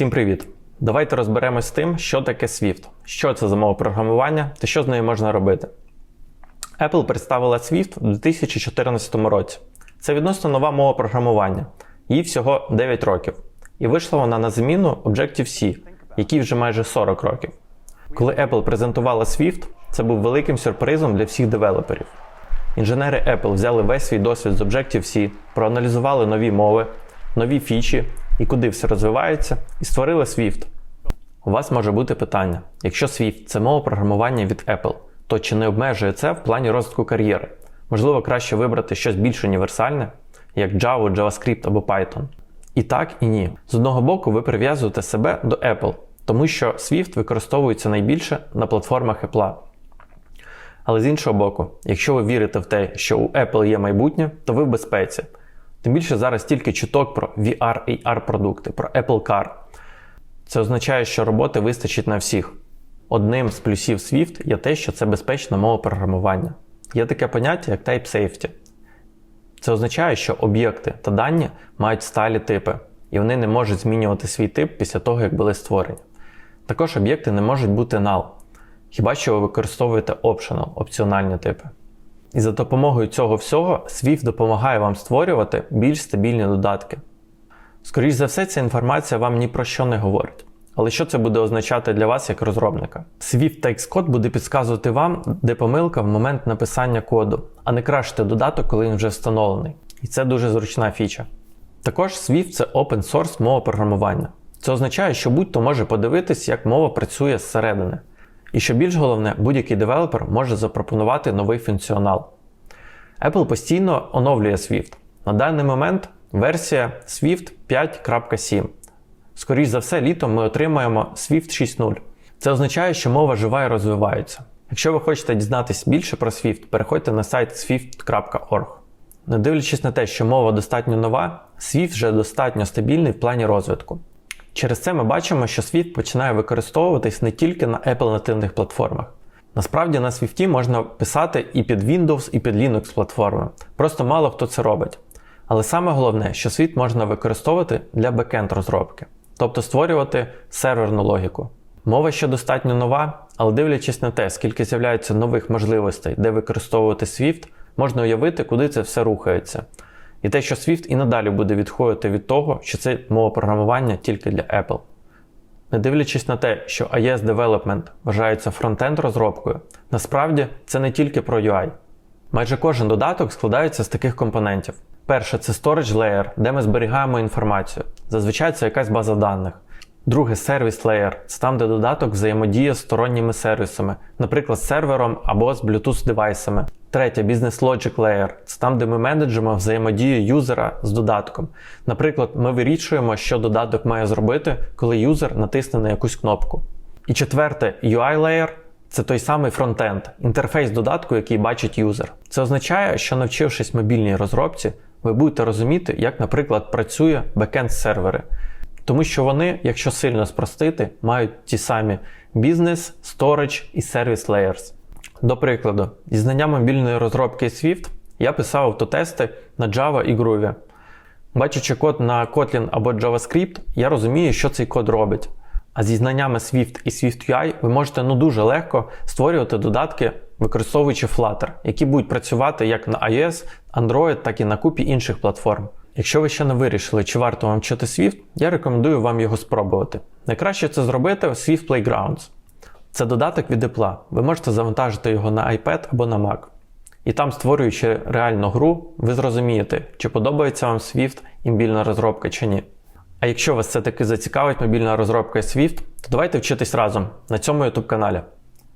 Всім привіт! Давайте розберемось з тим, що таке Swift, що це за мова програмування та що з нею можна робити. Apple представила Swift у 2014 році. Це відносно нова мова програмування, їй всього 9 років. І вийшла вона на заміну Objective-C, якій вже майже 40 років. Коли Apple презентувала Swift, це був великим сюрпризом для всіх девелоперів. Інженери Apple взяли весь свій досвід з Objective-C, проаналізували нові мови, нові фічі і куди все розвивається, і створили Swift. У вас може бути питання: якщо Swift це мова програмування від Apple, то чи не обмежує це в плані розвитку кар'єри? Можливо, краще вибрати щось більш універсальне, як Java, JavaScript або Python. І так, і ні. З одного боку, ви прив'язуєте себе до Apple, тому що Swift використовується найбільше на платформах Apple. Але з іншого боку, якщо ви вірите в те, що у Apple є майбутнє, то ви в безпеці. Тим більше зараз тільки чуток про VR AR продукти, про Apple Car. Це означає, що роботи вистачить на всіх. Одним з плюсів Swift є те, що це безпечна мова програмування. Є таке поняття, як Type Safety. Це означає, що об'єкти та дані мають сталі типи, і вони не можуть змінювати свій тип після того, як були створені. Також об'єкти не можуть бути null, хіба що ви використовуєте optional, опціональні типи. І за допомогою цього всього Swift допомагає вам створювати більш стабільні додатки. Скоріше за все, ця інформація вам ні про що не говорить. Але що це буде означати для вас як розробника? Swift TextCode буде підказувати вам, де помилка в момент написання коду, а не крашити додаток, коли він вже встановлений. І це дуже зручна фіча. Також Swift це open source мова програмування. Це означає, що будь-хто може подивитись, як мова працює зсередини. І що більш головне, будь-який девелопер може запропонувати новий функціонал. Apple постійно оновлює Swift. На даний момент версія Swift 5.7. Скоріше за все, літом ми отримаємо Swift 6.0. Це означає, що мова жива і розвивається. Якщо ви хочете дізнатись більше про Swift, переходьте на сайт swift.org. Не дивлячись на те, що мова достатньо нова, Swift вже достатньо стабільний в плані розвитку. Через це ми бачимо, що Swift починає використовуватись не тільки на Apple нативних платформах. Насправді на Swift можна писати і під Windows, і під Linux платформи. Просто мало хто це робить. Але саме головне, що Swift можна використовувати для бекенд розробки, тобто створювати серверну логіку. Мова ще достатньо нова, але дивлячись на те, скільки з'являється нових можливостей, де використовувати Swift, можна уявити, куди це все рухається. І те, що Swift і надалі буде відходити від того, що це мова програмування тільки для Apple. Не дивлячись на те, що iOS Development вважається фронтенд розробкою, насправді це не тільки про UI. Майже кожен додаток складається з таких компонентів. Перше це Storage Layer, де ми зберігаємо інформацію. Зазвичай це якась база даних. Друге Service Layer це там, де додаток взаємодіє з сторонніми сервісами, наприклад, з сервером або з Bluetooth девайсами. Третє Business Logic Layer це там, де ми менеджимо взаємодію юзера з додатком. Наприклад, ми вирішуємо, що додаток має зробити, коли юзер натисне на якусь кнопку. І четверте UI Layer це той самий фронтенд, інтерфейс додатку, який бачить юзер. Це означає, що навчившись мобільній розробці, ви будете розуміти, як, наприклад, працює бекенд сервери. Тому що вони, якщо сильно спростити, мають ті самі бізнес, storage і service layers. До прикладу, зі знанням мобільної розробки Swift я писав автотести на Java і Groovy. Бачачи код на Kotlin або JavaScript, я розумію, що цей код робить. А зі знаннями Swift і SwiftUI ви можете ну дуже легко створювати додатки, використовуючи Flutter, які будуть працювати як на iOS, Android, так і на купі інших платформ. Якщо ви ще не вирішили, чи варто вам вчити Swift, я рекомендую вам його спробувати. Найкраще це зробити в Swift Playgrounds. Це додаток від Apple. Ви можете завантажити його на iPad або на Mac. І там, створюючи реальну гру, ви зрозумієте, чи подобається вам Swift і мобільна розробка чи ні. А якщо вас все таки зацікавить мобільна розробка Swift, то давайте вчитись разом на цьому YouTube каналі.